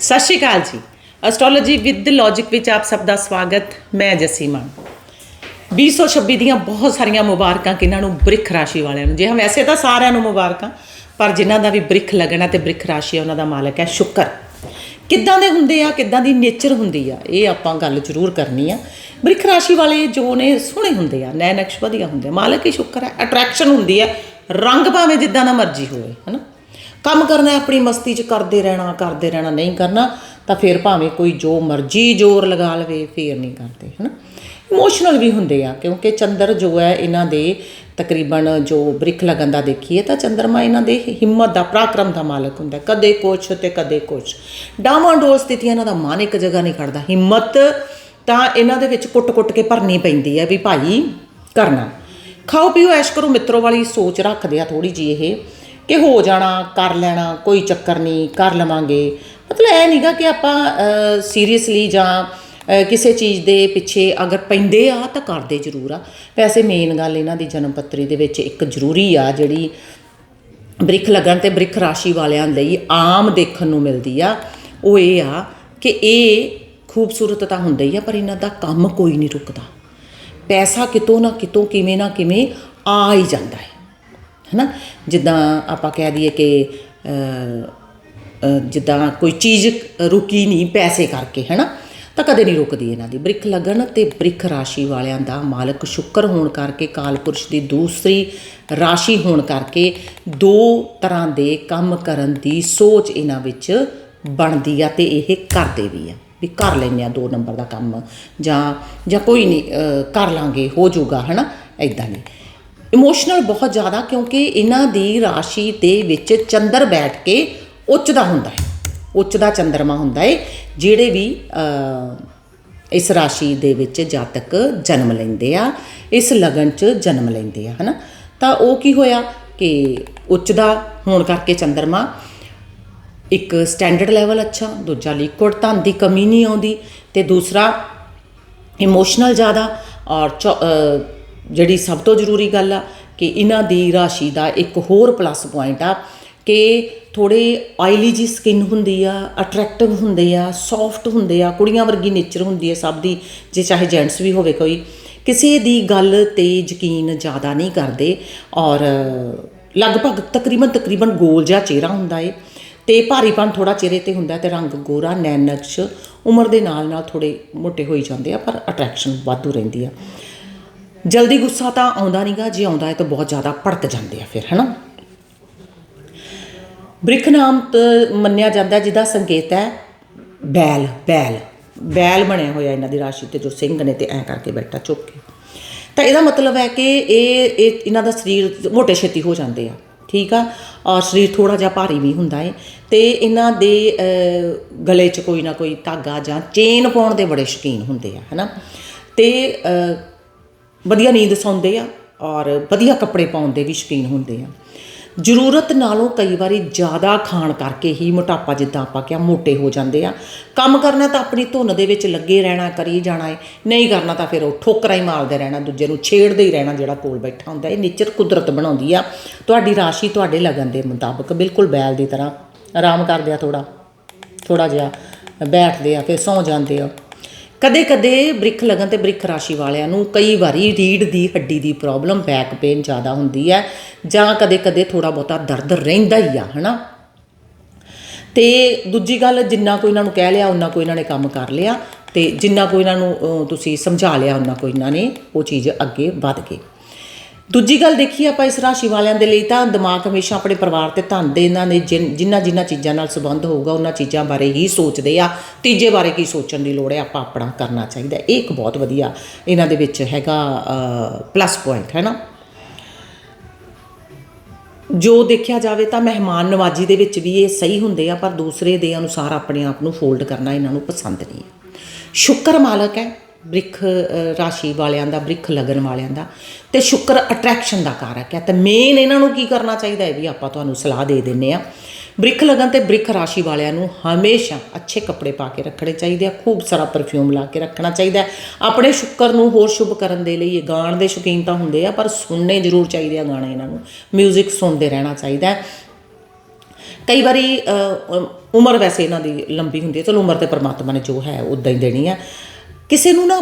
ਸਤਿ ਸ਼੍ਰੀ ਅਕਾਲ ਜੀ। Astrology with logic ਵਿੱਚ ਆਪ ਸਭ ਦਾ ਸਵਾਗਤ। ਮੈਂ ਜਸੀ ਮਾਨ 2026 ਦੀਆਂ ਬਹੁਤ ਸਾਰੀਆਂ ਮੁਬਾਰਕਾਂ ਕਿਨਾਂ ਨੂੰ ਬ੍ਰਿਖ ਰਾਸ਼ੀ ਵਾਲਿਆਂ ਨੂੰ। ਜੇ ਹਮ ਵੈਸੇ ਤਾਂ ਸਾਰਿਆਂ ਨੂੰ ਮੁਬਾਰਕਾਂ, ਪਰ ਜਿਨ੍ਹਾਂ ਦਾ ਵੀ ਬ੍ਰਿਖ ਲੱਗਣਾ ਤੇ ਬ੍ਰਿਖ ਰਾਸ਼ੀ ਉਹਨਾਂ ਦਾ ਮਾਲਕ ਹੈ ਸ਼ੁਕਰ। ਕਿੱਦਾਂ ਦੇ ਹੁੰਦੇ ਆ, ਕਿੱਦਾਂ ਦੀ ਨੇਚਰ ਹੁੰਦੀ ਆ, ਇਹ ਆਪਾਂ ਗੱਲ ਜ਼ਰੂਰ ਕਰਨੀ ਆ। ਬ੍ਰਿਖ ਰਾਸ਼ੀ ਵਾਲੇ ਜੋ ਨੇ, ਸੋਹਣੇ ਹੁੰਦੇ ਆ ਨੈ ਨਕਸ਼ ਵਧੀਆ ਹੁੰਦੇ ਆ। ਮਾਲਕ ਹੀ ਸ਼ੁਕਰ ਹੈ ਅਟਰੈਕਸ਼ਨ ਹੁੰਦੀ ਹੈ, ਰੰਗ ਭਾਵੇਂ ਜਿੱਦਾਂ ਦਾ ਮਰਜ਼ੀ ਹੋਵੇ, ਹਨਾ? ਕੰਮ ਕਰਨਾ ਆਪਣੀ ਮਸਤੀ 'ਚ ਕਰਦੇ ਰਹਿਣਾ ਕਰਦੇ ਰਹਿਣਾ, ਨਹੀਂ ਕਰਨਾ, ਤਾਂ ਫਿਰ ਭਾਵੇਂ ਕੋਈ ਜੋ ਮਰਜ਼ੀ ਜ਼ੋਰ ਲਗਾ ਲਵੇ, ਫੇਰ ਨਹੀਂ ਕਰਦੇ, ਹਨਾ? ਇਮੋਸ਼ਨਲ ਵੀ ਹੁੰਦੇ ਆ, ਕਿਉਂਕਿ ਚੰਦਰ ਜੋ ਹੈ, ਇਹਨਾਂ ਦੇ ਤਕਰੀਬਨ ਜੋ ਬ੍ਰਿਖ ਲਗਨ ਦਾ ਦੇਖੀਏ, ਤਾਂ ਚੰਦਰਮਾ ਇਹਨਾਂ ਦੇ ਹਿੰਮਤ ਦਾ, ਪਰਾਕਰਮ ਦਾ ਮਾਲਕ ਹੁੰਦਾ ਕਦੇ ਕੁਛ ਤੇ ਕਦੇ ਕੁਛ। ਡਾਵਾਂ ਸਥਿਤੀਆਂ ਇਹਨਾਂ ਦਾ ਮਨ ਇੱਕ ਜਗ੍ਹਾ ਨਹੀਂ ਖੜਦਾ। ਹਿੰਮਤ ਤਾਂ ਇਹਨਾਂ ਦੇ ਵਿੱਚ ਕੁੱਟ-ਕੁੱਟ ਕੇ ਭਰਨੀ ਪੈਂਦੀ ਹੈ ਵੀ ਭਾਈ ਕਰਨਾ। ਖਾਓ ਪੀਓ ਐਸ਼ ਕਰੋ, ਮਿੱਤਰੋ ਵਾਲੀ ਸੋਚ ਰੱਖਦੇ ਆ ਥੋੜੀ ਜੀ ਇਹ। ਕਿ ਹੋ ਜਾਣਾ, ਕਰ ਲੈਣਾ, ਕੋਈ ਚੱਕਰ ਨਹੀਂ, ਕਰ ਲਵਾਂਗੇ। ਮਤਲਬ ਇਹ ਨਹੀਂਗਾ ਕਿ ਆਪਾਂ ਸੀਰੀਅਸਲੀ ਜਾਂ ਕਿਸੇ ਚੀਜ਼ ਦੇ ਪਿੱਛੇ ਅਗਰ ਪੈਂਦੇ ਆ ਤਾਂ ਕਰਦੇ ਜ਼ਰੂਰ ਆ। ਵੈਸੇ ਮੇਨ ਗੱਲ ਇਹਨਾਂ ਦੀ ਜਨਮ ਪੱਤਰੀ ਦੇ ਵਿੱਚ ਇੱਕ ਜ਼ਰੂਰੀ ਆ ਜਿਹੜੀ ਬ੍ਰਿਖ ਲੱਗਣ ਤੇ ਬ੍ਰਿਖ ਰਾਸ਼ੀ ਵਾਲਿਆਂ ਲਈ ਆਮ ਦੇਖਣ ਨੂੰ ਮਿਲਦੀ ਆ। ਉਹ ਇਹ ਆ ਕਿ ਇਹ ਖੂਬਸੂਰਤ ਤਾਂ ਹੁੰਦਾ ਹੀ ਆ, ਪਰ ਇਹਨਾਂ ਦਾ ਕੰਮ ਕੋਈ ਨਹੀਂ ਰੁਕਦਾ। ਪੈਸਾ ਕਿਤੋਂ ਨਾ ਕਿਤੋਂ ਕਿਵੇਂ ਨਾ ਕਿਵੇਂ ਆ ਹੀ ਜਾਂਦਾ ਹੈ। ਹੈ ਨਾ ਜਿੱਦਾਂ ਆਪਾਂ ਕਹਿ ਦਈਏ ਕਿ ਜਿੱਦਾਂ ਕੋਈ ਚੀਜ਼ ਰੁਕੀ ਨਹੀਂ ਪੈਸੇ ਕਰਕੇ ਹੈ ਨਾ ਤਾਂ ਕਦੇ ਨਹੀਂ ਰੁਕਦੀ ਇਹਨਾਂ ਦੀ। ਬ੍ਰਿਖ ਲੱਗਣ ਤੇ ਬ੍ਰਿਖ ਰਾਸ਼ੀ ਵਾਲਿਆਂ ਦਾ ਮਾਲਕ ਸ਼ੁੱਕਰ ਹੋਣ ਕਰਕੇ ਕਾਲਪੁਰਸ਼ ਦੀ ਦੂਸਰੀ ਰਾਸ਼ੀ ਹੋਣ ਕਰਕੇ ਦੋ ਤਰ੍ਹਾਂ ਦੇ ਕੰਮ ਕਰਨ ਦੀ ਸੋਚ ਇਹਨਾਂ ਵਿੱਚ ਬਣਦੀ ਆ ਤੇ ਇਹ ਕਰਦੇ ਵੀ ਆ। ਵੀ ਕਰ ਲੈਂਦੇ ਆ ਦੋ ਨੰਬਰ ਦਾ ਕੰਮ ਜਾਂ ਜਾਂ ਕੋਈ ਨਹੀਂ ਕਰ ਲਾਂਗੇ, ਹੋ ਜਾਊਗਾ, ਹਨਾ? ਐਦਾਂ ਨਹੀਂ। ਇਮੋਸ਼ਨਲ ਬਹੁਤ ਜ਼ਿਆਦਾ ਕਿਉਂਕਿ ਇਹਨਾਂ ਦੀ ਰਾਸ਼ੀ ਦੇ ਵਿੱਚ ਚੰਦਰ ਬੈਠ ਕੇ ਉੱਚ ਦਾ ਹੁੰਦਾ ਹੈ। ਉੱਚ ਦਾ ਚੰਦਰਮਾ ਹੁੰਦਾ ਹੈ, ਜਿਹੜੇ ਵੀ ਇਸ ਰਾਸ਼ੀ ਦੇ ਵਿੱਚ ਜਾਤਕ ਜਨਮ ਲੈਂਦੇ ਆ, ਇਸ ਲਗਨ 'ਚ ਜਨਮ ਲੈਂਦੇ ਆ, ਹਨਾ? ਤਾਂ ਉਹ ਕੀ ਹੋਇਆ ਕਿ ਉੱਚ ਦਾ ਹੋਣ ਕਰਕੇ ਚੰਦਰਮਾ ਇੱਕ ਸਟੈਂਡਰਡ ਲੈਵਲ ਅੱਛਾ, ਦੂਜਾ ਲਿਕੁਇਡ ਧਨ ਦੀ ਕਮੀ ਨਹੀਂ ਆਉਂਦੀ ਤੇ ਦੂਸਰਾ ਇਮੋਸ਼ਨਲ ਜ਼ਿਆਦਾ ਔਰ ਚੌ- ਜਿਹੜੀ ਸਭ ਤੋਂ ਜ਼ਰੂਰੀ ਗੱਲ ਆ ਕਿ ਇਹਨਾਂ ਦੀ ਰਾਸ਼ੀ ਦਾ ਇੱਕ ਹੋਰ ਪਲੱਸ ਪੁਆਇੰਟ ਆ ਕਿ ਥੋੜੇ ਆਇਲੀ ਜੀ ਸਕਿਨ ਹੁੰਦੀ ਆ ਅਟਰੈਕਟਿਵ ਹੁੰਦੇ ਆ ਸੌਫਟ ਹੁੰਦੇ ਆ, ਕੁੜੀਆਂ ਵਰਗੀ ਨੇਚਰ ਹੁੰਦੀ ਹੈ ਸਭ ਦੀ, ਜੇ ਚਾਹੇ ਜੈਂਟਸ ਵੀ ਹੋਵੇ ਕੋਈ। ਕਿਸੇ ਦੀ ਗੱਲ ਤੇ ਯਕੀਨ ਜ਼ਿਆਦਾ ਨਹੀਂ ਕਰਦੇ ਔਰ ਲਗਭਗ ਤਕਰੀਬਨ ਤਕਰੀਬਨ ਗੋਲ ਜਿਹਾ ਚਿਹਰਾ ਹੁੰਦਾ ਏ ਤੇ ਭਾਰੀਪਨ ਥੋੜਾ ਚਿਹਰੇ ਤੇ ਹੁੰਦਾ ਤੇ ਰੰਗ ਗੋਰਾ ਨੈਨਕਸ਼ ਉਮਰ ਦੇ ਨਾਲ ਨਾਲ ਥੋੜੇ ਮੋਟੇ ਹੋਈ ਜਾਂਦੇ ਆ ਪਰ ਅਟਰੈਕਸ਼ਨ ਵਾਧੂ ਰਹਿੰਦੀ ਆ। ਜਲਦੀ ਗੁੱਸਾ ਤਾਂ ਆਉਂਦਾ ਨਹੀਂਗਾ ਜੇ ਆਉਂਦਾ ਹੈ ਤਾਂ ਬਹੁਤ ਜ਼ਿਆਦਾ ਭੜਕ ਜਾਂਦੇ ਆ ਫਿਰ ਹਨਾ? ਬ੍ਰਿਖ ਨਾਮ ਤ- ਮੰਨਿਆ ਜਾਂਦਾ ਜਿਹਦਾ ਸੰਕੇਤ ਹੈ ਬੈਲ ਬੈਲ ਬੈਲ ਬਣਿਆ ਹੋਇਆ ਇਹਨਾਂ ਦੀ ਰਾਸ਼ੀ ਤੇ ਜੋ ਸਿੰਘ ਨੇ ਤੇ ਐ ਕਰਕੇ ਬੈਠਾ ਚੁੱਕ ਕੇ। ਤਾਂ ਇਹਦਾ ਮਤਲਬ ਹੈ ਕਿ ਇਹ ਇਹ ਇਹਨਾਂ ਦਾ ਸਰੀਰ ਮੋਟੇ ਛੇਤੀ ਹੋ ਜਾਂਦੇ ਆ ਠੀਕ ਆ? ਔਰ ਸਰੀਰ ਥੋੜਾ ਜਿਹਾ ਭਾਰੀ ਵੀ ਹੁੰਦਾ ਹੈ ਤੇ ਇਹਨਾਂ ਦੇ ਗਲੇ 'ਚ ਕੋਈ ਨਾ ਕੋਈ ਧਾਗਾ ਜਾਂ ਚੇਨ ਪਾਉਣ ਦੇ ਬੜੇ ਸ਼ੌਕੀਨ ਹੁੰਦੇ ਆ ਹਨਾ? ਤੇ ਅ, ਵਧੀਆ ਨੀਂਦ ਸੌਂਦੇ ਆ ਔਰ ਵਧੀਆ ਕੱਪੜੇ ਪਾਉਣ ਦੇ ਵੀ ਸ਼ੌਕੀਨ ਹੁੰਦੇ ਆ। ਜ਼ਰੂਰਤ ਨਾਲੋਂ ਕਈ ਵਾਰੀ ਜ਼ਿਆਦਾ ਖਾਣ ਕਰਕੇ ਹੀ ਮੋਟਾਪਾ ਜਿੱਦਾਂ ਆਪਾਂ ਕਿਹਾ ਮੋਟੇ ਹੋ ਜਾਂਦੇ ਆ। ਕੰਮ ਕਰਨਾ ਤਾਂ ਆਪਣੀ ਧੁਨ ਦੇ ਵਿੱਚ ਲੱਗੇ ਰਹਿਣਾ, ਕਰੀ ਜਾਣਾ ਹੈ ਨਹੀਂ ਕਰਨਾ ਤਾਂ ਫਿਰ ਉਹ ਠੋਕਰਾਂ ਹੀ ਮਾਰਦੇ ਰਹਿਣਾ, ਦੂਜੇ ਨੂੰ ਛੇੜਦੇ ਹੀ ਰਹਿਣਾ ਜਿਹੜਾ ਕੋਲ ਬੈਠਾ ਹੁੰਦਾ। ਇਹ ਨੇਚਰ ਕੁਦਰਤ ਬਣਾਉਂਦੀ ਆ। ਤੁਹਾਡੀ ਰਾਸ਼ੀ ਤੁਹਾਡੇ ਲਗਨ ਦੇ ਮੁਤਾਬਕ ਬਿਲਕੁਲ ਬੈਲ ਦੀ ਤਰ੍ਹਾਂ, ਆਰਾਮ ਕਰਦੇ ਆ ਥੋੜਾ ਥੋੜਾ ਜਿਹਾ ਬੈਠਦੇ ਆ, ਫਿਰ ਸੌਂ ਜਾਂਦੇ ਆ। ਕਦੇ ਕਦੇ ਬ੍ਰਿਖ ਲਗਨ ਤੇ ਬ੍ਰਿਖ ਰਾਸ਼ੀ ਵਾਲਿਆਂ ਨੂੰ ਕਈ ਵਾਰੀ ਰੀੜ ਦੀ, ਹੱਡੀ ਦੀ ਪ੍ਰੋਬਲਮ ਬੈਕ ਪੇਨ ਜ਼ਿਆਦਾ ਹੁੰਦੀ ਹੈ ਜਾਂ ਕਦੇ ਕਦੇ ਥੋੜਾ ਬਹੁਤਾ ਦਰਦ ਰਹਿੰਦਾ ਹੀ ਆ, ਹਨਾ? ਤੇ ਦੂਜੀ ਗੱਲ, ਜਿੰਨਾ ਕੋਈ ਇਹਨਾਂ ਨੂੰ ਕਹਿ ਲਿਆ ਉਹਨਾਂ ਕੋਈ ਇਹਨਾਂ ਨੇ ਕੰਮ ਕਰ ਲਿਆ ਤੇ ਜਿੰਨਾ ਕੋਈ ਇਹਨਾਂ ਨੂੰ ਤੁਸੀਂ ਸਮਝਾ ਲਿਆ ਉਹਨਾਂ ਕੋਈ ਇਹਨਾਂ ਨੇ, ਉਹ ਚੀਜ਼ ਅੱਗੇ ਵੱਧ ਗਈ। ਦੂਜੀ ਗੱਲ ਦੇਖੀ ਆਪਾਂ ਇਸ ਰਾਸ਼ੀ ਵਾਲਿਆਂ ਦੇ ਲਈ ਤਾਂ ਦਿਮਾਗ ਹਮੇਸ਼ਾ ਆਪਣੇ ਪਰਿਵਾਰ ਤੇ ਧਨ ਦੇ ਇਹਨਾਂ ਨੇ ਜਿਨ- ਜਿਨ੍ਹਾਂ ਜਿਨ੍ਹਾਂ ਚੀਜ਼ਾਂ ਨਾਲ ਸੰਬੰਧ ਹੋਊਗਾ, ਉਹਨਾਂ ਚੀਜ਼ਾਂ ਬਾਰੇ ਹੀ ਸੋਚਦੇ ਆ। ਤੀਜੇ ਬਾਰੇ ਕੀ ਸੋਚਣ ਦੀ ਲੋੜ ਹੈ, ਆਪਾਂ ਆਪਣਾ ਕਰਨਾ ਚਾਹੀਦਾ ਇਹ ਇੱਕ ਬਹੁਤ ਵਧੀਆ ਇਹਨਾਂ ਦੇ ਵਿੱਚ ਹੈਗਾ ਪਲੱਸ ਪੁਆਇੰਟ ਹੈ ਨਾ? ਜੋ ਦੇਖਿਆ ਜਾਵੇ ਤਾਂ ਮਹਿਮਾਨ ਨਵਾਜੀ ਦੇ ਵਿੱਚ ਵੀ ਇਹ ਸਹੀ ਹੁੰਦੇ ਆ, ਪਰ ਦੂਸਰੇ ਦੇ ਅਨੁਸਾਰ ਆਪਣੇ ਆਪ ਨੂੰ ਫੋਲਡ ਕਰਨਾ ਇਹਨਾਂ ਨੂੰ ਪਸੰਦ ਨਹੀਂ ਹੈ। ਸ਼ੁਕਰ ਮਾਲਕ ਹੈ ਬ੍ਰਿਖ ਰਾਸ਼ੀ ਵਾਲਿਆਂ ਦਾ, ਬ੍ਰਿਖ ਲਗਨ ਵਾਲਿਆਂ ਦਾ। ਤੇ ਸ਼ੁਕਰ ਅਟਰੈਕਸ਼ਨ ਦਾ ਕਾਰਕ ਹੈ। ਤੇ ਮੇਨ ਇਹਨਾਂ ਨੂੰ ਕੀ ਕਰਨਾ ਚਾਹੀਦਾ ਹੈ? ਵੀ ਆਪਾਂ ਤੁਹਾਨੂੰ ਸਲਾਹ ਦੇ ਦਿੰਨੇ ਆ। ਬ੍ਰਿਖ ਲਗਨ ਤੇ ਬ੍ਰਿਖ ਰਾਸ਼ੀ ਵਾਲਿਆਂ ਨੂੰ ਹਮੇਸ਼ਾ ਅੱਛੇ ਕੱਪੜੇ ਪਾ ਕੇ ਰੱਖਣੇ ਚਾਹੀਦੇ ਆ। ਖੂਬ ਸਾਰਾ ਪਰਫਿਊਮ ਲਾ ਕੇ ਰੱਖਣਾ ਚਾਹੀਦਾ ਆਪਣੇ ਸ਼ੁੱਕਰ ਨੂੰ ਹੋਰ ਸ਼ੁਭ ਕਰਨ ਦੇ ਲਈ ਇਹ ਗਾਣ ਦੇ ਸ਼ੌਕੀਨ ਤਾਂ ਹੁੰਦੇ ਆ, ਪਰ ਸੁਣਨੇ ਜ਼ਰੂਰ ਚਾਹੀਦੇ ਆ ਗਾਣੇ ਇਹਨਾਂ ਨੂੰ। 뮤직 ਸੁਣਦੇ ਰਹਿਣਾ ਚਾਹੀਦਾ ਕਈ ਵਾਰੀ ਉਮਰ ਵੈਸੇ ਇਹਨਾਂ ਦੀ ਲੰਬੀ ਹੁੰਦੀ ਹੈ। ਚਲੋ ਉਮਰ ਤੇ ਪਰਮਾਤਮਾ ਨੇ ਜੋ ਹੈ ਉਦਾਂ ਹੀ ਦੇਣੀ ਹੈ। ਕਿਸੇ ਨੂੰ ਨਾ